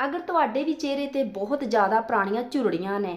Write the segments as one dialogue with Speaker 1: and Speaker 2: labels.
Speaker 1: ਅਗਰ ਤੁਹਾਡੇ ਵੀ ਚਿਹਰੇ ਤੇ ਬਹੁਤ ਜ਼ਿਆਦਾ ਪੁਰਾਣੀਆਂ ਝੁਰੜੀਆਂ ਨੇ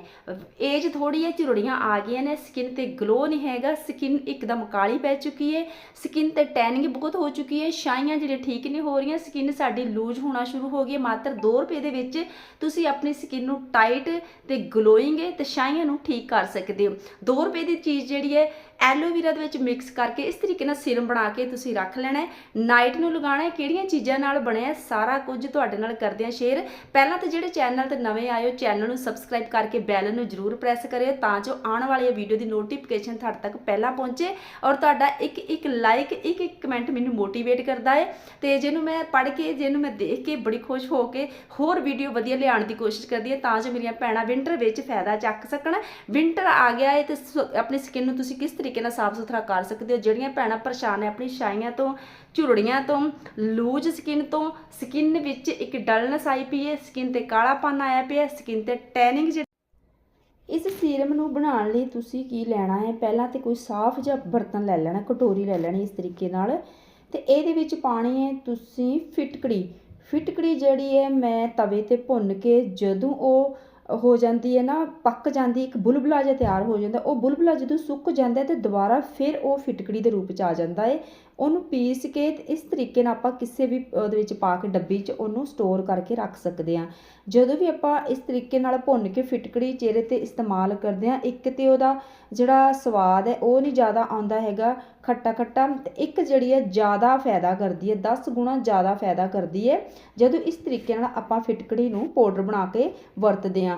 Speaker 1: ਏਜ ਥੋੜੀ ਹੈ, ਝੁਰੜੀਆਂ ਆ ਗਈਆਂ ਨੇ ਸਕਿਨ ਤੇ ਗਲੋ ਨਹੀਂ ਹੈਗਾ ਸਕਿਨ ਇੱਕਦਮ ਕਾਲੀ ਪੈ ਚੁੱਕੀ ਹੈ ਸਕਿਨ ਤੇ ਟੈਨਿੰਗ ਬਹੁਤ ਹੋ ਚੁੱਕੀ ਹੈ, ਛਾਈਆਂ ਜਿਹੜੀਆਂ ਠੀਕ ਨਹੀਂ ਹੋ ਰਹੀਆਂ ਸਕਿਨ ਸਾਡੀ ਲੂਜ਼ ਹੋਣਾ ਸ਼ੁਰੂ ਹੋ ਗਈ ਹੈ, ਮਾਤਰ 2 ਰੁਪਏ ਦੇ ਵਿੱਚ ਤੁਸੀਂ ਆਪਣੀ ਸਕਿਨ ਨੂੰ ਟਾਈਟ ਤੇ ਗਲੋਇੰਗ ਤੇ ਛਾਈਆਂ ਨੂੰ ਠੀਕ ਕਰ ਸਕਦੇ ਹੋ। 2 ਰੁਪਏ ਦੀ ਚੀਜ਼ ਜਿਹੜੀ ਹੈ ਐਲੋਵੀਰਾ ਦੇ ਵਿੱਚ ਮਿਕਸ ਕਰਕੇ ਇਸ ਤਰੀਕੇ ਨਾਲ ਸਿਰਮ ਬਣਾ ਕੇ ਤੁਸੀਂ ਰੱਖ ਲੈਣਾ ਹੈ। ਨਾਈਟ ਨੂੰ ਲਗਾਉਣਾ ਹੈ। ਕਿਹੜੀਆਂ ਚੀਜ਼ਾਂ ਨਾਲ ਬਣਿਆ ਸਾਰਾ ਕੁਝ ਤੁਹਾਡੇ ਨਾਲ ਕਰਦੇ ਹਾਂ ਸ਼ੇਅਰ ਪਹਿਲਾਂ ਤਾਂ ਜਿਹੜੇ ਚੈਨਲ ਤੇ ਨਵੇਂ ਆਏ ਹੋ ਚੈਨਲ ਨੂੰ ਸਬਸਕ੍ਰਾਈਬ ਕਰਕੇ ਬੈਲ ਨੂੰ ਜਰੂਰ ਪ੍ਰੈਸ ਕਰਿਓ ਤਾਂ ਜੋ ਆਉਣ ਵਾਲੀ ਵੀਡੀਓ ਦੀ ਨੋਟੀਫਿਕੇਸ਼ਨ ਤੁਹਾਡੇ ਤੱਕ ਪਹਿਲਾਂ ਪਹੁੰਚੇ ਔਰ ਤੁਹਾਡਾ ਇੱਕ ਇੱਕ ਲਾਈਕ ਇੱਕ ਇੱਕ ਕਮੈਂਟ ਮੈਨੂੰ ਮੋਟੀਵੇਟ ਕਰਦਾ ਹੈ। ਤੇ ਜਿਹਨੂੰ ਮੈਂ ਪੜ੍ਹ ਕੇ, ਜਿਹਨੂੰ ਮੈਂ ਦੇਖ ਕੇ ਬੜੀ ਖੁਸ਼ ਹੋ ਕੇ ਹੋਰ ਵੀਡੀਓ ਵਧੀਆ ਲਿਆਉਣ ਦੀ ਕੋਸ਼ਿਸ਼ ਕਰਦੀ ਹੈ ਤਾਂ ਜੋ ਮੇਰੀਆਂ ਭੈਣਾਂ ਵਿੰਟਰ ਵਿੱਚ ਫਾਇਦਾ ਚੱਕ ਸਕਣ। ਵਿੰਟਰ ਆ ਗਿਆ ਹੈ ਤੇ ਸ- ਆਪਣੀ ਸਕਿਨ ਨੂੰ ਤੁਸੀਂ ਕਿਸ ਤਰੀਕੇ ਨਾਲ ਸਾਫ਼ ਸੁਥਰਾ ਕਰ ਸਕਦੇ ਹੋ। ਜਿਹੜੀਆਂ ਭੈਣਾਂ ਪਰੇਸ਼ਾਨ ਨੇ ਆਪਣੀ ਛਾਈਆਂ ਤੋਂ, ਝੁਰੜੀਆਂ ਤੋਂ, ਲੂਜ ਸਕਿਨ ਤੋਂ ਸਕਿਨ ਵਿੱਚ ਇੱਕ ਡਲਨੈਸ ਆਈ ਪਈ ਹੈ ਸਕਿਨ ਤੇ ਕਾਲਾਪਨ ਆਇਆ ਪਿਆ ਸਕਿਨ ਤੇ ਟੈਨਿੰਗ ਇਸ ਸੀਰਮ ਨੂੰ ਬਣਾਉਣ ਲਈ ਤੁਸੀਂ ਕੀ ਲੈਣਾ ਹੈ? ਪਹਿਲਾਂ ਤੇ ਕੋਈ ਸਾਫ਼ ਜਿਹਾ ਬਰਤਨ ਲੈ ਲੈਣਾ, ਕਟੋਰੀ ਲੈ ਲੈਣੀ ਇਸ ਤਰੀਕੇ ਨਾਲ। ਤੇ ਇਹਦੇ ਵਿੱਚ ਪਾਣੀ ਹੈ ਤੁਸੀਂ ਫਿਟਕੜੀ। ਫਿਟਕੜੀ ਜਿਹੜੀ ਹੈ, ਮੈਂ ਤਵੇ ਤੇ ਭੁੰਨ ਕੇ ਜਦੋਂ ਉਹ ਹੋ ਜਾਂਦੀ ਹੈ ਨਾ, ਪੱਕ ਜਾਂਦੀ, ਇੱਕ ਬੁਲਬੁਲਾ ਜਿਹਾ ਤਿਆਰ ਹੋ ਜਾਂਦਾ, ਉਹ ਬੁਲਬੁਲਾ ਜਦੋਂ ਸੁੱਕ ਜਾਂਦਾ ਹੈ ਤੇ ਦੁਬਾਰਾ ਫਿਰ ਉਹ ਫਿਟਕੜੀ ਦੇ ਰੂਪ ਚ ਆ ਜਾਂਦਾ ਹੈ। ਉਹਨੂੰ ਪੀਸ ਕੇ ਤੇ ਇਸ ਤਰੀਕੇ ਨਾਲ ਆਪਾਂ ਕਿਸੇ ਵੀ ਉਹਦੇ ਵਿੱਚ ਪਾ ਕੇ ਡੱਬੀ 'ਚ ਉਹਨੂੰ ਸਟੋਰ ਕਰਕੇ ਰੱਖ ਸਕਦੇ ਹਾਂ। ਜਦੋਂ ਵੀ ਆਪਾਂ ਇਸ ਤਰੀਕੇ ਨਾਲ ਭੁੰਨ ਕੇ ਫਿਟਕੜੀ ਚਿਹਰੇ ਤੇ ਇਸਤੇਮਾਲ ਕਰਦੇ ਹਾਂ, ਇੱਕ ਤੇ ਉਹਦਾ ਜਿਹੜਾ ਸਵਾਦ ਹੈ ਉਹ ਨਹੀਂ ਜ਼ਿਆਦਾ ਆਉਂਦਾ ਹੈਗਾ, ਖੱਟਾ ਖੱਟਾ, ਤੇ ਇੱਕ ਜਿਹੜੀ ਹੈ ਜ਼ਿਆਦਾ ਫਾਇਦਾ ਕਰਦੀ ਹੈ 10 ਗੁਣਾ ਜ਼ਿਆਦਾ ਫਾਇਦਾ ਕਰਦੀ ਹੈ। ਜਦੋਂ ਇਸ ਤਰੀਕੇ ਨਾਲ ਆਪਾਂ ਫਿਟਕੜੀ ਨੂੰ ਪਾਊਡਰ ਬਣਾ ਕੇ ਵਰਤਦੇ ਹਾਂ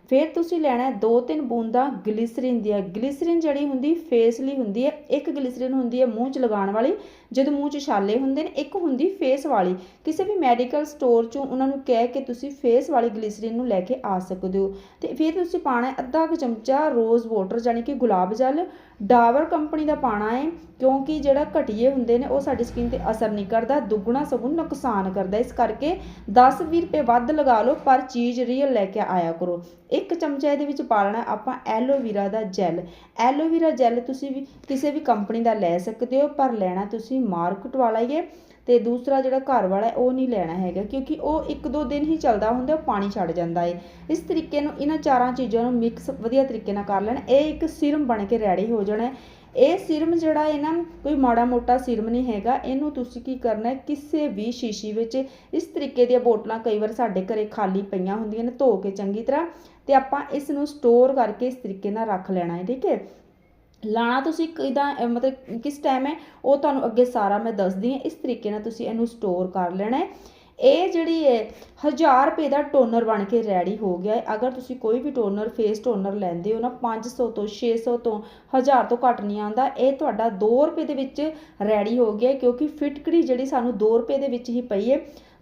Speaker 1: ਫਿਰ ਤੁਸੀਂ ਲੈਣਾ ਹੈ ਦੋ ਤਿੰਨ ਬੂੰਦਾਂ ਗਲਿਸਰੀਨ ਦੀਆਂ। ਹੈ ਗਲਿਸਰੀਨ ਜਿਹੜੀ ਹੁੰਦੀ ਫੇਸ ਲਈ ਹੁੰਦੀ ਹੈ। ਇੱਕ ਗਲਿਸਰੀਨ ਹੁੰਦੀ ਹੈ ਮੂੰਹ 'ਚ ਲਗਾਉਣ ਵਾਲੀ, ਜਦੋਂ ਮੂੰਹ 'ਚ ਛਾਲੇ ਹੁੰਦੇ ਨੇ, ਇੱਕ ਹੁੰਦੀ ਫੇਸ ਵਾਲੀ। ਕਿਸੇ ਵੀ ਮੈਡੀਕਲ ਸਟੋਰ 'ਚੋਂ ਉਹਨਾਂ ਨੂੰ ਕਹਿ ਕੇ ਤੁਸੀਂ ਫੇਸ ਵਾਲੀ ਗਲਿਸਰੀਨ ਨੂੰ ਲੈ ਕੇ ਆ ਸਕਦੇ ਹੋ। ਤੇ ਫਿਰ ਤੁਸੀਂ ਪਾਣਾ ਅੱਧਾ ਕੁ ਚਮਚਾ ਰੋਜ਼ ਵਾਟਰ ਯਾਨੀ ਕਿ ਗੁਲਾਬ ਜਲ। ਡਾਵਰ ਕੰਪਨੀ ਦਾ ਪਾਣਾ ਹੈ, ਕਿਉਂਕਿ ਜਿਹੜਾ ਘਟੀਏ ਹੁੰਦੇ ਨੇ, ਉਹ ਸਾਡੀ ਸਕਿਨ ਤੇ ਅਸਰ ਨਹੀਂ ਕਰਦਾ, ਦੁੱਗਣਾ ਸਗੋਂ ਨੁਕਸਾਨ ਕਰਦਾ। ਇਸ ਕਰਕੇ 10-20 ਰੁਪਏ ਵੱਧ ਲਗਾ ਲਓ, ਪਰ ਚੀਜ਼ ਰੀਅਲ ਲੈ ਕੇ ਆਇਆ ਕਰੋ। ਇੱਕ ਚਮਚਾ ਇਹਦੇ ਵਿੱਚ ਪਾ ਲੈਣਾ ਆਪਾਂ ਐਲੋਵੀਰਾ ਦਾ ਜੈਲ। ਐਲੋਵੀਰਾ ਜੈਲ ਤੁਸੀਂ ਵੀ ਕਿਸੇ ਵੀ ਕੰਪਨੀ ਦਾ ਲੈ ਸਕਦੇ ਹੋ, ਪਰ ਲੈਣਾ ਤੁਸੀਂ ਮਾਰਕੀਟ ਵਾਲਾ ਹੀ ਹੈ ਤੇ ਦੂਸਰਾ ਜਿਹੜਾ ਘਰ ਵਾਲਾ ਉਹ ਨਹੀਂ ਲੈਣਾ ਹੈਗਾ, ਕਿਉਂਕਿ ਉਹ ਇੱਕ ਦੋ ਦਿਨ ਹੀ ਚੱਲਦਾ ਹੁੰਦਾ, ਉਹ ਪਾਣੀ ਛੱਡ ਜਾਂਦਾ ਹੈ ਇਸ ਤਰੀਕੇ ਨੂੰ ਇਹਨਾਂ ਚਾਰਾਂ ਚੀਜ਼ਾਂ ਨੂੰ ਮਿਕਸ ਵਧੀਆ ਤਰੀਕੇ ਨਾਲ ਕਰ ਲੈਣਾ। ਇਹ ਇੱਕ ਸਿਰਮ ਬਣ ਕੇ ਰੈਡੀ ਹੋ ਜਾਣਾ ਇਹ ਸਿਰਮ ਜਿਹੜਾ ਹੈ ਨਾ ਕੋਈ ਮਾੜਾ ਮੋਟਾ ਸਿਰਮ ਨਹੀਂ ਹੈਗਾ, ਇਹਨੂੰ ਤੁਸੀਂ ਕੀ ਕਰਨਾ ਹੈ, ਕਿਸੇ ਵੀ ਸ਼ੀਸ਼ੀ ਵਿੱਚ ਇਸ ਤਰੀਕੇ ਦੀਆਂ ਬੋਟਲਾਂ ਕਈ ਵਾਰ ਸਾਡੇ ਘਰੇ ਖਾਲੀ ਪਈਆਂ ਹੁੰਦੀਆਂ ਨੇ ਧੋ ਕੇ ਚੰਗੀ ਤਰ੍ਹਾਂ ਤੇ ਆਪਾਂ ਇਸ ਨੂੰ ਸਟੋਰ ਕਰਕੇ ਇਸ ਤਰੀਕੇ ਨਾਲ ਰੱਖ ਲੈਣਾ ਹੈ, ਠੀਕ ਹੈ? ਲਾਣਾ ਤੁਸੀਂ ਕਿਦਾਂ ਮਤਲਬ ਕਿਸ ਟਾਈਮ ਹੈ, ਉਹ ਤੁਹਾਨੂੰ ਅੱਗੇ ਸਾਰਾ ਮੈਂ ਦੱਸਦੀ ਹਾਂ, ਇਸ ਤਰੀਕੇ ਨਾਲ ਤੁਸੀਂ ਇਹਨੂੰ ਸਟੋਰ ਕਰ ਲੈਣਾ ਹੈ। ਇਹ ਜਿਹੜੀ ਹੈ 1000 ਰੁਪਏ ਦਾ ਟੋਨਰ ਬਣ ਕੇ ਰੈਡੀ ਹੋ ਗਿਆ ਹੈ। ਅਗਰ ਤੁਸੀਂ ਕੋਈ ਵੀ ਟੋਨਰ ਫੇਸ ਟੋਨਰ ਲੈਂਦੇ ਹੋ ਨਾ 500 ਤੋਂ 600 ਤੋਂ 1000 ਤੋਂ ਘੱਟ ਨਹੀਂ ਆਉਂਦਾ। ਇਹ ਤੁਹਾਡਾ 2 ਰੁਪਏ ਦੇ ਵਿੱਚ ਰੈਡੀ ਹੋ ਗਿਆ ਕਿਉਂਕਿ ਫਿਟਕੜੀ ਜਿਹੜੀ ਸਾਨੂੰ 2 ਰੁਪਏ ਦੇ ਵਿੱਚ ਹੀ ਪਈ ਹੈ।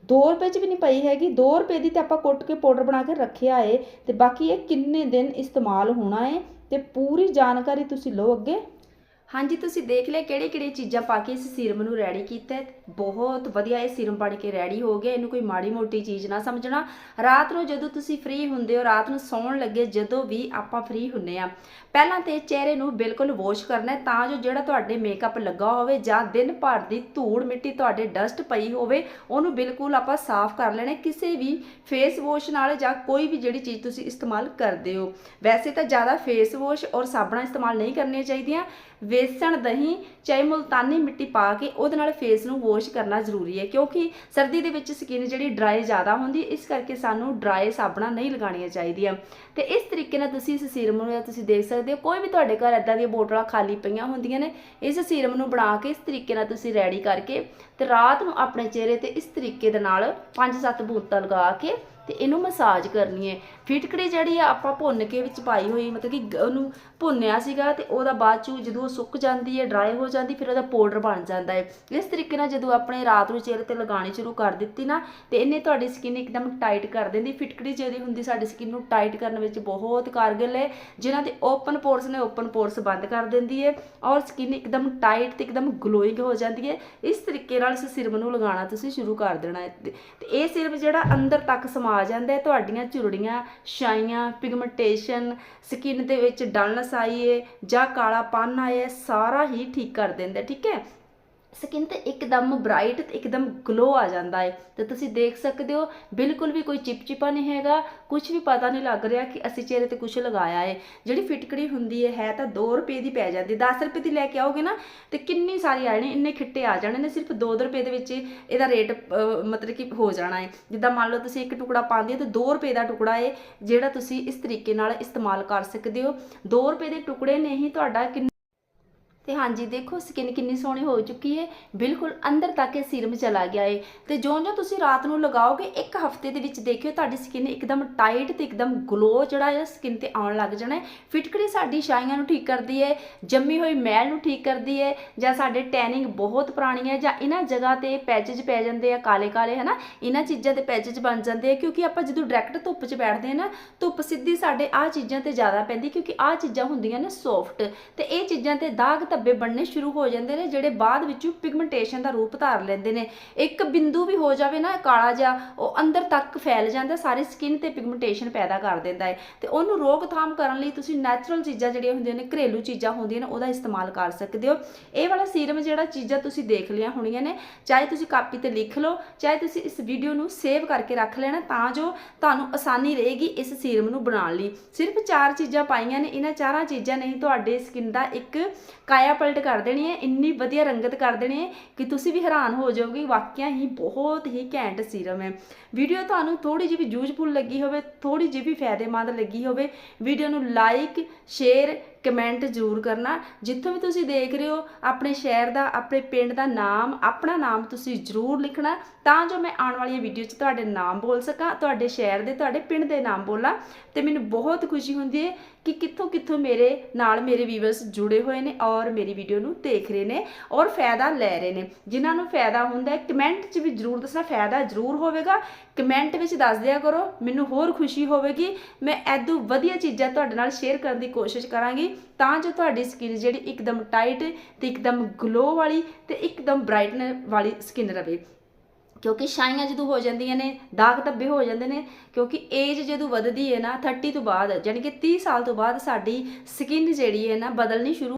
Speaker 1: 2 ਰੁਪਏ 'ਚ ਵੀ ਨਹੀਂ ਪਈ ਹੈਗੀ 2 ਰੁਪਏ ਦੀ ਤੇ ਆਪਾਂ ਕੁੱਟ ਕੇ ਪਾਊਡਰ ਬਣਾ ਕੇ ਰੱਖਿਆ ਏ ਤੇ ਬਾਕੀ ਇਹ ਕਿੰਨੇ ਦਿਨ ਇਸਤੇਮਾਲ ਹੋਣਾ ਏ ਤੇ ਪੂਰੀ ਜਾਣਕਾਰੀ ਤੁਸੀਂ ਲਓ ਅੱਗੇ। ਹਾਂਜੀ, ਤੁਸੀਂ ਦੇਖ ਲਿਆ ਕਿਹੜੇ ਕਿਹੜੇ ਚੀਜ਼ਾਂ ਪਾ ਕੇ ਇਸ ਸੀਰਮ ਨੂੰ ਰੈਡੀ ਕੀਤਾ ਬਹੁਤ ਵਧੀਆ ਇਹ ਸੀਰਮ ਬਣ ਕੇ ਰੈਡੀ ਹੋ ਗਿਆ। ਇਹਨੂੰ ਕੋਈ ਮਾੜੀ ਮੋਟੀ ਚੀਜ਼ ਨਾ ਸਮਝਣਾ। ਰਾਤ ਨੂੰ ਜਦੋਂ ਤੁਸੀਂ ਫ੍ਰੀ ਹੁੰਦੇ ਹੋ, ਰਾਤ ਨੂੰ ਸੌਣ ਲੱਗੇ ਜਦੋਂ ਵੀ ਆਪਾਂ ਫ੍ਰੀ ਹੁੰਨੇ ਆ, ਪਹਿਲਾਂ ਤੇ ਚਿਹਰੇ ਨੂੰ ਬਿਲਕੁਲ ਵਾਸ਼ ਕਰਨਾ ਹੈ ਤਾਂ ਜੋ ਜਿਹੜਾ ਤੁਹਾਡੇ ਮੇਕਅਪ ਲੱਗਾ ਹੋਵੇ ਜਾਂ ਦਿਨ ਭਰ ਦੀ ਧੂੜ ਮਿੱਟੀ ਤੁਹਾਡੇ ਡਸਟ ਪਈ ਹੋਵੇ, ਉਹਨੂੰ ਬਿਲਕੁਲ ਆਪਾਂ ਸਾਫ਼ ਕਰ ਲੈਣਾ ਕਿਸੇ ਵੀ ਫੇਸ ਵਾਸ਼ ਨਾਲ ਜਾਂ ਕੋਈ ਵੀ ਜਿਹੜੀ ਚੀਜ਼ ਤੁਸੀਂ ਇਸਤੇਮਾਲ ਕਰਦੇ ਹੋ। ਵੈਸੇ ਤਾਂ ਜ਼ਿਆਦਾ ਫੇਸ ਵਾਸ਼ ਔਰ ਸਾਬਣਾਂ ਇਸਤੇਮਾਲ ਨਹੀਂ ਕਰਨੀਆਂ ਚਾਹੀਦੀਆਂ। ਬੇਸਣ, ਦਹੀਂ, ਚਾਹੇ ਮੁਲਤਾਨੀ ਮਿੱਟੀ ਪਾ ਕੇ ਉਹਦੇ ਨਾਲ ਫੇਸ ਨੂੰ ਵਾਸ਼ ਕਰਨਾ ਜ਼ਰੂਰੀ ਹੈ ਕਿਉਂਕਿ ਸਰਦੀ ਦੇ ਵਿੱਚ ਸਕਿਨ ਜਿਹੜੀ ਡਰਾਈ ਜ਼ਿਆਦਾ ਹੁੰਦੀ, ਇਸ ਕਰਕੇ ਸਾਨੂੰ ਡਰਾਈ ਸਾਬਣਾਂ ਨਹੀਂ ਲਗਾਉਣੀਆਂ ਚਾਹੀਦੀਆਂ। ਤੇ ਇਸ ਤਰੀਕੇ ਨਾਲ ਤੁਸੀਂ ਇਸ ਸੀਰਮ ਨੂੰ ਤੁਸੀਂ ਦੇਖ ਸਕਦੇ ਹੋ, ਕੋਈ ਵੀ ਤੁਹਾਡੇ ਘਰ ਇਦਾਂ ਦੀਆਂ ਬੋਤਲਾਂ ਖਾਲੀ ਪਈਆਂ ਹੁੰਦੀਆਂ ਨੇ, ਇਸ ਸੀਰਮ ਨੂੰ ਬਣਾ ਕੇ ਇਸ ਤਰੀਕੇ ਨਾਲ ਤੁਸੀਂ ਰੈਡੀ ਕਰਕੇ ਤੇ ਰਾਤ ਨੂੰ ਆਪਣੇ ਚਿਹਰੇ ਤੇ ਇਸ ਤਰੀਕੇ ਦੇ ਨਾਲ 5-7 ਬੂਤਾਂ ਲਗਾ ਕੇ ਤੇ ਇਹਨੂੰ ਮਸਾਜ ਕਰਨੀ ਹੈ। ਫਿਟਕੜੀ ਜਿਹੜੀ ਆ ਆਪਾਂ ਭੁੰਨ ਕੇ ਵਿੱਚ ਪਾਈ ਹੋਈ, ਮਤਲਬ ਕਿ ਉਹਨੂੰ ਭੁੰਨਿਆ ਸੀਗਾ ਤੇ ਉਹਦਾ ਬਾਅਦ ਚ ਜਦੋਂ ਉਹ ਸੁੱਕ ਜਾਂਦੀ ਹੈ ਡਰਾਈ ਹੋ ਜਾਂਦੀ, ਫਿਰ ਉਹਦਾ ਪਾਊਡਰ ਬਣ ਜਾਂਦਾ ਹੈ। ਇਸ ਤਰੀਕੇ ਨਾਲ ਜਦੋਂ ਆਪਣੇ ਰਾਤ ਨੂੰ ਚਿਹਰੇ ਤੇ ਲਗਾਉਣੀ ਸ਼ੁਰੂ ਕਰ ਦਿੱਤੀ ਨਾ, ਤੇ ਇਹਨੇ ਤੁਹਾਡੀ ਸਕਿਨ ਇੱਕਦਮ ਟਾਈਟ ਕਰ ਦਿੰਦੀ। ਫਿਟਕੜੀ ਜਿਹੜੀ ਹੁੰਦੀ ਸਾਡੀ ਸਕਿਨ ਨੂੰ ਟਾਈਟ ਕਰਨ ਵਿੱਚ ਬਹੁਤ ਕਾਰਗਰ ਹੈ, ਜਿਨ੍ਹਾਂ ਦੇ ਓਪਨ ਪੋਰਸ ਨੇ ਓਪਨ ਪੋਰਸ ਬੰਦ ਕਰ ਦਿੰਦੀ ਹੈ ਔਰ ਸਕਿਨ ਇੱਕਦਮ ਟਾਈਟ ਤੇ ਇੱਕਦਮ ਗਲੋਇੰਗ ਹੋ ਜਾਂਦੀ ਹੈ। ਇਸ ਤਰੀਕੇ ਨਾਲ ਇਸ ਸਿਰਮ ਨੂੰ ਲਗਾਉਣਾ ਤੁਸੀਂ ਸ਼ੁਰੂ ਕਰ ਦੇਣਾ ਹੈ। ਤੇ ਇਹ ਸਿਰਮ ਜਿਹੜਾ ਅੰਦਰ ਤੱਕ ਸਮਾ ਜਾਂਦਾ ਹੈ ਤੁਹਾਡੀਆਂ ਝੁਰੜੀਆਂ ਛਾਈਆਂ ਪਿਗਮੈਂਟੇਸ਼ਨ ਸਕਿਨ ਦੇ ਵਿੱਚ ਡਲਨਸ ਆਈ ਹੈ ਜਾਂ ਕਾਲਾਪਨ ਆਇਆ ਸਾਰਾ ਹੀ ਠੀਕ ਕਰ ਦਿੰਦਾ ਠੀਕ ਹੈ? ਸਕਿਨ ਤੇ ਇੱਕਦਮ ਬ੍ਰਾਈਟ ਤੇ ਇੱਕਦਮ ਗਲੋ ਆ ਜਾਂਦਾ ਹੈ ਤੇ ਤੁਸੀਂ ਦੇਖ ਸਕਦੇ ਹੋ, ਬਿਲਕੁਲ ਵੀ ਕੋਈ ਚਿਪਚਿਪਾ ਨਹੀਂ ਹੈਗਾ। ਕੁਝ ਵੀ ਪਤਾ ਨਹੀਂ ਲੱਗ ਰਿਹਾ ਕਿ ਅਸੀਂ ਚਿਹਰੇ ਤੇ ਕੁਝ ਲਗਾਇਆ ਹੈ ਜਿਹੜੀ ਫਿਟਕੜੀ ਹੁੰਦੀ ਹੈ ਹੈ ਤਾਂ 2 ਰੁਪਏ ਦੀ ਪੈ ਜਾਂਦੀ। 10 ਰੁਪਏ ਦੀ ਲੈ ਕੇ ਆਓਗੇ ਨਾ, ਤੇ ਕਿੰਨੀ ਸਾਰੀ ਆ ਜਾਣੀ ਇੰਨੇ ਖਿੱਟੇ ਆ ਜਾਣੇ ਨੇ। ਸਿਰਫ 2 ਰੁਪਏ ਦੇ ਵਿੱਚ ਇਹਦਾ ਰੇਟ ਮਤਲਬ ਕਿ ਹੋ ਜਾਣਾ ਹੈ ਜਿੱਦਾਂ ਮੰਨ ਲਓ ਤੁਸੀਂ ਇੱਕ ਟੁਕੜਾ ਪਾਉਂਦੇ ਹੋ, ਤੇ 2 ਰੁਪਏ ਦਾ ਟੁਕੜਾ ਹੈ ਜਿਹੜਾ ਤੁਸੀਂ ਇਸ ਤਰੀਕੇ ਨਾਲ ਇਸਤੇਮਾਲ ਕਰ ਸਕਦੇ ਹੋ। 2 ਰੁਪਏ ਦੇ ਟੁਕੜੇ ਨੇ ਹੀ ਤੁਹਾਡਾ ਕਿੰਨਾ ਤੇ ਹਾਂਜੀ, ਦੇਖੋ ਸਕਿਨ ਕਿੰਨੀ ਸੋਹਣੀ ਹੋ ਚੁੱਕੀ ਹੈ ਬਿਲਕੁਲ ਅੰਦਰ ਤੱਕ ਇਹ ਸੀਰਮ ਚਲਾ ਗਿਆ ਹੈ ਤੇ ਜਿਉਂ-ਜਿਉਂ ਤੁਸੀਂ ਰਾਤ ਨੂੰ ਲਗਾਓਗੇ, ਇੱਕ ਹਫ਼ਤੇ ਦੇ ਵਿੱਚ ਦੇਖਿਓ, ਤੁਹਾਡੀ ਸਕਿਨ ਇੱਕਦਮ ਟਾਈਟ ਤੇ ਇੱਕਦਮ ਗਲੋ ਜਿਹੜਾ ਹੈ ਸਕਿਨ ਤੇ ਆਉਣ ਲੱਗ ਜਾਣਾ ਹੈ ਫਿਟਕੜੀ ਸਾਡੀ ਛਾਈਆਂ ਨੂੰ ਠੀਕ ਕਰਦੀ ਹੈ ਜੰਮੀ ਹੋਈ ਮੈਲ ਨੂੰ ਠੀਕ ਕਰਦੀ ਹੈ ਜਾਂ ਸਾਡੇ ਟੈਨਿੰਗ ਬਹੁਤ ਪੁਰਾਣੀ ਹੈ ਜਾਂ ਇਹਨਾਂ ਜਗ੍ਹਾ ਤੇ ਪੈਚੇਜ ਪੈ ਜਾਂਦੇ ਆ ਕਾਲੇ ਕਾਲੇ ਹਨਾ? ਇਹਨਾਂ ਚੀਜ਼ਾਂ ਤੇ ਪੈਚੇਜ ਬਣ ਜਾਂਦੇ ਆ, ਕਿਉਂਕਿ ਆਪਾਂ ਜਦੋਂ ਡਾਇਰੈਕਟ ਧੁੱਪ 'ਚ ਬੈਠਦੇ ਆ ਨਾ, ਧੁੱਪ ਸਿੱਧੀ ਸਾਡੇ ਆਹ ਚੀਜ਼ਾਂ ਤੇ ਜ਼ਿਆਦਾ ਪੈਂਦੀ, ਕਿਉਂਕਿ ਆਹ ਚੀਜ਼ਾਂ ਹੁੰਦੀਆਂ ਨੇ ਸੌਫਟ ਤੇ ਇਹ ਚੀਜ਼ਾਂ ਤੇ ਦਾਗ ਧੱਬੇ ਬਣਨੇ ਸ਼ੁਰੂ ਹੋ ਜਾਂਦੇ ਨੇ, ਜਿਹੜੇ ਬਾਅਦ ਵਿੱਚ ਪਿਗਮੈਂਟੇਸ਼ਨ ਦਾ ਰੂਪ ਧਾਰ ਲੈਂਦੇ ਨੇ। ਇੱਕ ਬਿੰਦੂ ਵੀ ਹੋ ਜਾਵੇ ਨਾ, ਕਾਲਾ ਜਿਹਾ, ਉਹ ਅੰਦਰ ਤੱਕ ਫੈਲ ਜਾਂਦਾ, ਸਾਰੀ ਸਕਿਨ ਤੇ ਪਿਗਮੈਂਟੇਸ਼ਨ ਪੈਦਾ ਕਰ ਦਿੰਦਾ ਹੈ। ਤੇ ਉਹਨੂੰ ਰੋਕਥਾਮ ਕਰਨ ਲਈ ਤੁਸੀਂ ਨੈਚੁਰਲ ਚੀਜ਼ਾਂ ਜਿਹੜੀਆਂ ਹੁੰਦੀਆਂ ਨੇ, ਘਰੇਲੂ ਚੀਜ਼ਾਂ ਹੁੰਦੀਆਂ ਨੇ, ਉਹਦਾ ਇਸਤੇਮਾਲ ਕਰ ਸਕਦੇ ਹੋ। ਇਹ ਵਾਲਾ ਸੀਰਮ ਜਿਹੜਾ ਚੀਜ਼ਾਂ ਤੁਸੀਂ ਦੇਖ ਲਿਆ ਹੋਣੀਆਂ ਨੇ, ਚਾਹੇ ਤੁਸੀਂ ਕਾਪੀ ਤੇ ਲਿਖ ਲਓ, ਚਾਹੇ ਤੁਸੀਂ ਇਸ ਵੀਡੀਓ ਨੂੰ ਸੇਵ ਕਰਕੇ ਰੱਖ ਲੈਣਾ, ਤਾਂ ਜੋ ਤੁਹਾਨੂੰ ਆਸਾਨੀ ਰਹੇਗੀ ਇਸ ਸੀਰਮ ਨੂੰ ਬਣਾਉਣ ਲਈ। ਸਿਰਫ ਚਾਰ ਚੀਜ਼ਾਂ ਪਾਈਆਂ ਨੇ, ਇਹਨਾਂ ਚਾਰਾਂ ਚੀਜ਼ਾਂ ਨੇ ਹੀ ਤੁਹਾਡੇ ਸਕਿਨ ਦਾ ਇੱਕ ਕਾਇਆ ਪਲਟ ਕਰ ਦੇਣੀ ਹੈ, ਇੰਨੀ ਵਧੀਆ ਰੰਗਤ ਕਰ ਦੇਣੀ ਹੈ ਕਿ ਤੁਸੀਂ ਵੀ ਹੈਰਾਨ ਹੋ ਜਾਓਗੇ, ਵਾਕਿਆ ਹੀ ਬਹੁਤ ਹੀ ਘੈਂਟ ਸੀਰਮ ਹੈ। ਵੀਡੀਓ ਤੁਹਾਨੂੰ ਥੋੜੀ ਜਿਹੀ ਵੀ ਯੂਜ਼ਫੁਲ ਲੱਗੀ ਹੋਵੇ ਥੋੜੀ ਜਿਹੀ ਵੀ ਫਾਇਦੇਮੰਦ ਲੱਗੀ ਹੋਵੇ, ਵੀਡੀਓ ਨੂੰ ਲਾਈਕ ਸ਼ੇਅਰ ਕਮੈਂਟ ਜ਼ਰੂਰ ਕਰਨਾ। ਜਿੱਥੋਂ ਵੀ ਤੁਸੀਂ ਦੇਖ ਰਹੇ ਹੋ, ਆਪਣੇ ਸ਼ਹਿਰ ਦਾ, ਆਪਣੇ ਪਿੰਡ ਦਾ ਨਾਮ, ਆਪਣਾ ਨਾਮ ਤੁਸੀਂ ਜ਼ਰੂਰ ਲਿਖਣਾ, ਤਾਂ ਜੋ ਮੈਂ ਆਉਣ ਵਾਲੀਆਂ ਵੀਡੀਓ 'ਚ ਤੁਹਾਡੇ ਨਾਮ ਬੋਲ ਸਕਾਂ, ਤੁਹਾਡੇ ਸ਼ਹਿਰ ਦੇ, ਤੁਹਾਡੇ ਪਿੰਡ ਦੇ ਨਾਮ ਬੋਲਾਂ। ਤੇ ਮੈਨੂੰ ਬਹੁਤ ਖੁਸ਼ੀ ਹੁੰਦੀ ਹੈ ਕਿ ਕਿੱਥੋਂ ਕਿੱਥੋਂ ਮੇਰੇ ਨਾਲ ਮੇਰੇ ਵੀਵਰਸ ਜੁੜੇ ਹੋਏ ਨੇ ਔਰ ਮੇਰੀ ਵੀਡੀਓ ਨੂੰ ਦੇਖ ਰਹੇ ਨੇ ਔਰ ਫਾਇਦਾ ਲੈ ਰਹੇ ਨੇ। ਜਿਨ੍ਹਾਂ ਨੂੰ ਫਾਇਦਾ ਹੁੰਦਾ ਹੈ ਕਮੈਂਟ 'ਚ ਵੀ ਜ਼ਰੂਰ ਦੱਸਣਾ, ਫਾਇਦਾ ਜ਼ਰੂਰ ਹੋਵੇਗਾ। ਕਮੈਂਟ ਵਿੱਚ ਦੱਸ ਦਿਆ ਕਰੋ, ਮੈਨੂੰ ਹੋਰ ਖੁਸ਼ੀ ਹੋਵੇਗੀ। ਮੈਂ ਐਦੋਂ ਵਧੀਆ ਚੀਜ਼ਾਂ ਤੁਹਾਡੇ ਨਾਲ ਸ਼ੇਅਰ ਕਰਨ ਦੀ ਕੋਸ਼ਿਸ਼ ਕਰਾਂਗੀ। ਤਾਂ ਜੋ ਤੁਹਾਡੀ ਸਕਿਨ ਜਿਹੜੀ ਇੱਕਦਮ ਟਾਈਟ ਤੇ ਇੱਕਦਮ ਗਲੋ ਵਾਲੀ ਤੇ ਇੱਕਦਮ ਬ੍ਰਾਈਟਨ ਵਾਲੀ ਸਕਿਨ ਰਵੇ। ਕਿਉਂਕਿ ਛਾਈਆਂ ਜਦੋਂ ਹੋ ਜਾਂਦੀਆਂ ਨੇ ਦਾਗ ਧੱਬੇ ਹੋ ਜਾਂਦੇ ਨੇ, ਕਿਉਂਕਿ ਏਜ ਜਦੋਂ ਵੱਧਦੀ ਹੈ ਨਾ 30 ਤੋਂ ਬਾਅਦ ਯਾਨੀ ਕਿ 30 ਸਾਲ ਤੋਂ ਬਾਅਦ ਸਾਡੀ ਸਕਿਨ ਜਿਹੜੀ ਹੈ ਨਾ ਬਦਲਣੀ ਸ਼ੁਰੂ